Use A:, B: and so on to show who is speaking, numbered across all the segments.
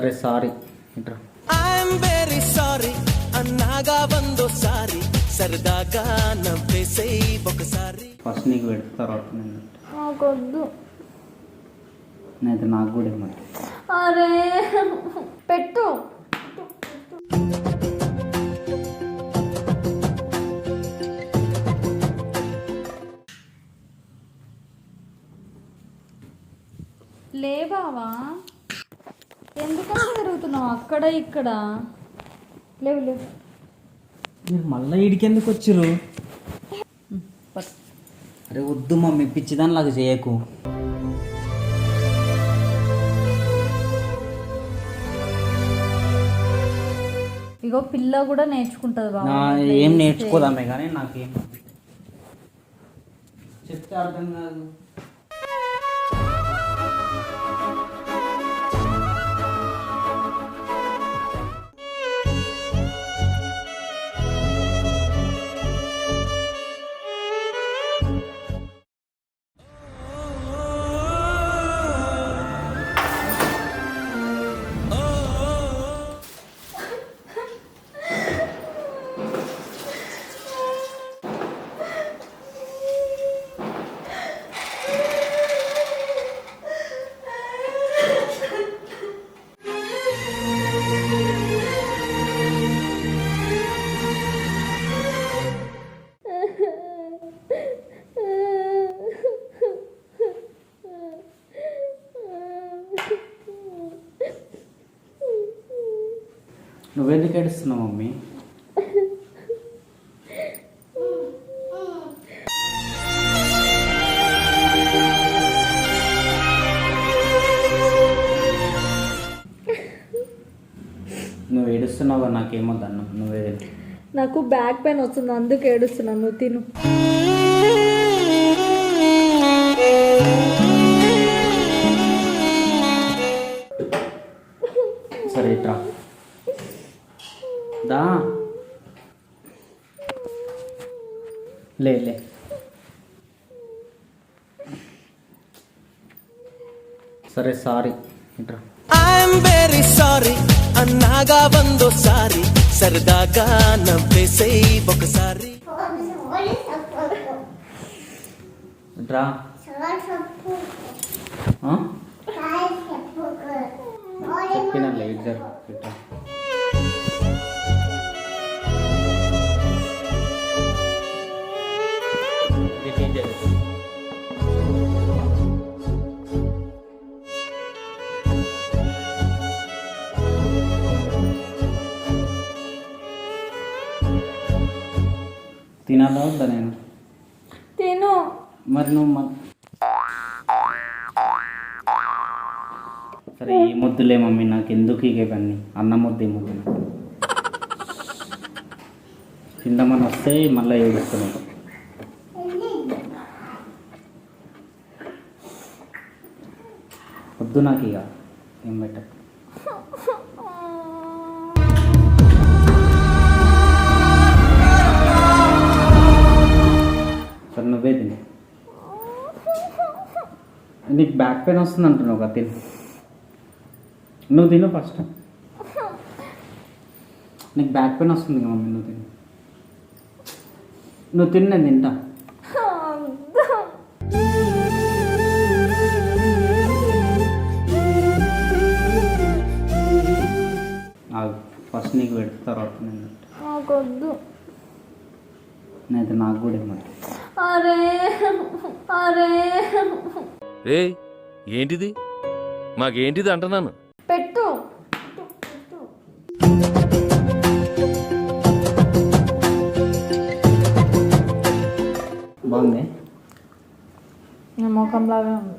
A: సరే సారీ. ఇట్రా.
B: I'm very sorry అన్నాగా వందోసారి సరదాగా నవ్వేసేయ్ ఒకసారి.
A: ఫస్ట్ నీకు పెడతా తర్వాత నేను పెడతా.
C: నాకొద్దు.
A: నేనైతే నాకు కూడా ఇవ్వమంట
C: అరే. పెట్టు. లేవావా ఎందుకని తిరుగుతున్నావు? అక్కడ ఇక్కడ. లేవు లేవు.
A: మీరు మళ్ళీ ఇడికి ఎందుకు వచ్చిర్రు? అరే వద్దు మమ్మీ పిచ్చిదాని లాగా చేయకు.
C: ఇగో పిల్ల కూడా నేర్చుకుంటది బాబా.
A: ఏం నేర్చుకోదామే కానీ నాకేం చెప్తే అర్థం కాదు. నువ్వెందుకు ఏడుస్తున్నావు మమ్మీ? నువ్వు ఏడుస్తున్నావు? నాకేమో దన్నం. నువ్వే
C: నాకు బ్యాక్ పెయిన్ వస్తుంది అందుకు ఏడుస్తున్నాను. నువ్వు తిను.
A: దా లే లే. సరే సారీ. ఇట్రా.
B: ఐఎమ్ వెరీ సారీ అన్నాగా వందోసారి సరదాగా నవ్వేసేయ్ ఒకసారి.
A: ఇట్రా. తినాలా వద్దా నేను?
C: తిను.
A: మరి నువ్వు మ- సరే ఈ ముద్దులే మమ్మీ నాకు ఎందుకు ఇక ఇవన్నీ? అన్న ముద్దు ఈ ముద్దు తిందామని వస్తే మళ్ళీ ఏడుస్తున్నావు వద్దు నాకు ఇక ఏం పెట్ట నీకు బ్యాక్ పెయిన్ వస్తుంది అంటున్నావు కదా తిను. నువ్వు తిను ఫస్ట్ నీకు బ్యాక్ పెయిన్ వస్తుంది కదా మమ్మీ నువ్వు తిను. నువ్వు తిను నేను తింటా. ఫస్ట్ నీకు పెడతా తర్వాత నేను నేనైతే నాకు కూడా ఇవ్వమంట
C: అరే అరే.
D: రే ఏంటిది? మాకేంటిది అంటున్నాను?
C: పెట్టు.
A: బాగుంది.
C: నా ముఖం లాగా ఉంది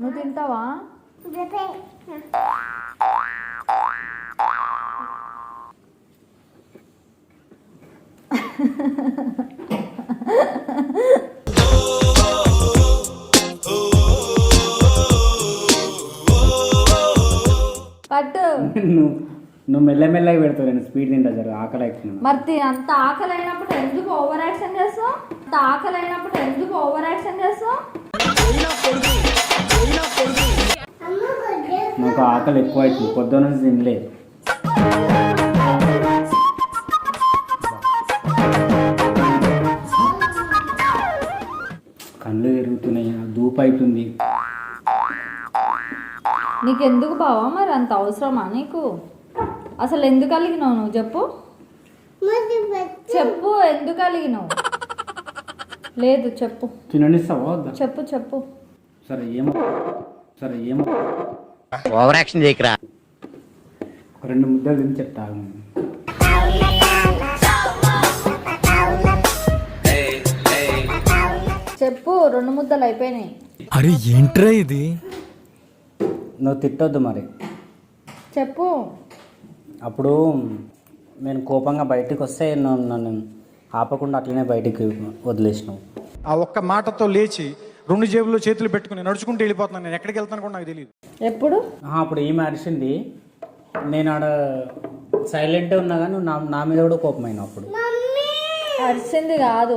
C: నువ్వు తింటావా? పట్టు.
A: నువ్వు నువ్వు మెల్లమెల్లగా పెడతావు నేను స్పీడ్ తింటా జర ఆకలి అవుతుంది
C: మరి అంత ఆకలి అయినప్పుడు ఎందుకు ఓవర్ యాక్షన్ చేస్తావు? అంత ఆకలి అయినప్పుడు ఎందుకు ఓవర్ యాక్షన్ చేస్తావు?
A: నాకు ఆకలి ఎక్కువ అవుతుంది పొద్దున్న నుంచి తినలేదు. అవుతుంది
C: నీకెందుకు బావా మరి అంత అవసరమా నీకు? అసలు ఎందుకు అలిగినావు నువ్వు? చెప్పు. చెప్పు ఎందుకు అలిగినావు? లేదు చెప్పు.
A: తిననిస్తావా వద్దా?
C: చెప్పు చెప్పు.
A: సరే ఏమో. సరే ఏమో.
E: ఓవర్ యాక్షన్ చేయకరా.
A: ఒక రెండు ముద్దలు తిని చెప్తాను
C: చెప్పు రెండు ముద్దలు అయిపోయినాయి.
F: అరే ఏంట్రా ఇది?
A: నువ్వు తిట్టొద్దు మరి.
C: చెప్పు.
A: అప్పుడు నేను కోపంగా బయటికి వస్తే నన్ను నన్ను ఆపకుండా అట్లనే బయటికి వదిలేసినావు.
F: ఆ ఒక్క మాటతో లేచి రెండు జేబుల్లో చేతులు పెట్టుకుని నడుచుకుంటూ వెళ్ళిపోతున్నాను నేను ఎక్కడికి వెళ్తాను కూడా నాకు తెలియదు
C: ఎప్పుడు?
A: ఆహా, అప్పుడు ఈమె అరిచింది? నేను ఆడ సైలెంట్ ఉన్నా కానీ నువ్వు నా నా మీద కూడా కోపమైనావు అప్పుడు.
C: అరిసింది కాదు.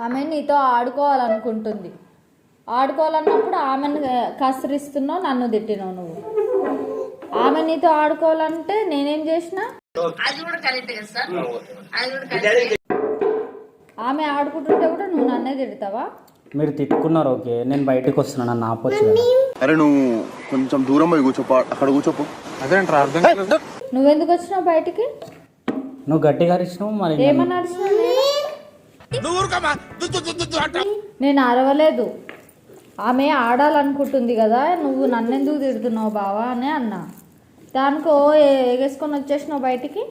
C: ఆమె నీతో ఆడుకోవాలనుకుంటుంది. ఆడుకోవాలన్నప్పుడు ఆమెను కసరిస్తున్నావు నన్ను తిట్టినావు నువ్వు. ఆమె నీతో ఆడుకోవాలంటే నేనేం చేసిన? ఆమె ఆడుకుంటుంటే కూడా నువ్వు నన్నే తిడతావా?
A: మీరు తిట్టుకున్నారు ఓకే. నేను బయటికి వస్తున్నా నన్ను ఆపొచ్చు కదా.
G: అరే నువ్వు కొంచెం దూరం పోయి కూర్చోపో అక్కడ కూర్చోపో.
F: అదేంట్రా అర్థం.
C: నువ్వెందుకు వచ్చినావు బయటికి?
A: నువ్వు గట్టిగా అరిచినావు మరి
C: ఏమని అరిచినావు? నేను అరవలేదు. ఆమె ఆడాలనుకుంటుంది కదా నువ్వు నన్నెందుకు తిడుతున్నావు బావా అని అన్నా. దానికో ఎగేసుకొని వచ్చేసినావు బయటికి?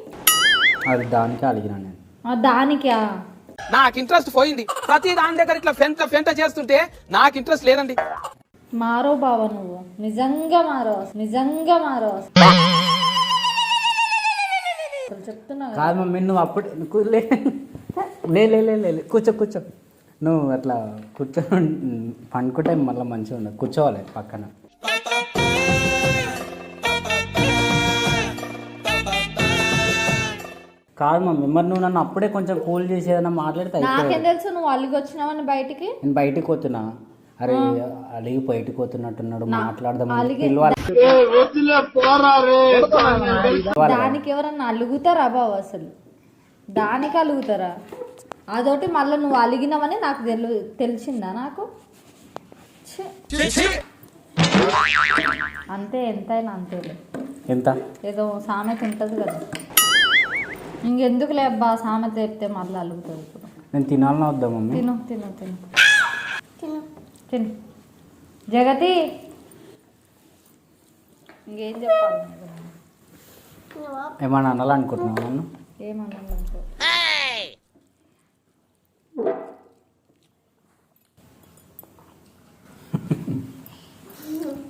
A: అది దానికే అడిగినా నేను.
C: ఆ, దానికా?
H: నాకు ఇంట్రెస్ట్ పోయింది. ప్రతి దాని దగ్గర ఇట్లా ఫెంట ఫెంట చేస్తుంటే నాకు ఇంట్రెస్ట్ లేదండి.
C: మారో బావ నువ్వు. నిజంగా మారో నిజంగా మారో చెప్తున్నా కదా.
A: మమ్మీ నువ్వు అప్పుడు కు- లే లే లే లే లే, లే. కూర్చో కూర్చో. నువ్వు అట్లా కూర్చో పండుకుంటే మళ్ళీ మంచిగా ఉండదు. కూర్చోవాలి పక్కన. కాదు మమ్మీ మరి నువ్వు నన్ను అప్పుడే కొంచెం కూల్ చేసి ఏదైనా మాట్లాడితే
C: నాకేం. తెలుసు నువ్వు అలిగి వచ్చినావని బయటికి?
A: నేను బయటికి పోతున్నా. అరే అలిగి బయటికి పోతున్నట్టున్నాడు మాట్లాడదాం
C: దానికి ఎవరన్నా అలుగుతారా బావ అసలు? దానికి అలుగుతారా? అదొకటి మళ్ళీ నువ్వు అలిగినావని నాకు తెలు తెలిసిందా నాకు? ఛీ. అంతే ఎంతైనా అంతేలే
A: ఎంత?
C: ఏదో సామెత ఉంటుంది కదా. ఇంకెందుకులే అబ్బా సామెత చెప్తే మళ్ళీ అలుగుతుంది ఇప్పుడు.
A: నేను తినాలన్నా వద్దా మమ్మీ?
C: తిను తిను తిను. తిను. తిను. జగతి! ఇంకేం చెప్పాలి?
A: ఏమన్నా అనాలనుకుంటున్నావు నన్ను?
C: ఏమన్నానుకో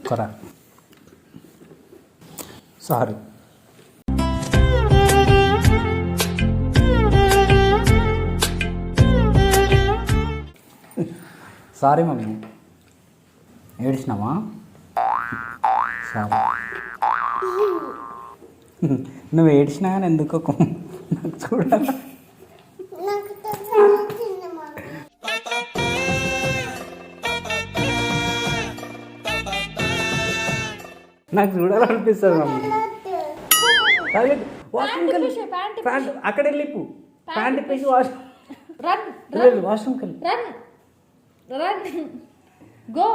A: కొరా సారీ. Sorry mummy. ఏడ్చినావా? సారీ. నువ్వు ఏడ్చినా కానీ ఎందుకో నాకు చూడాలి. నాకు చూడాలనిపిస్తుంది మమ్మీ టాయిలెట్ వెళ్ళి
C: ప్యాంట్
A: అక్కడ వెళ్ళిపు ప్యాంట్ ఇప్పేసి వాష్
C: రన్
A: వెళ్ళు వెళ్ళి
C: రన్ రన్ గో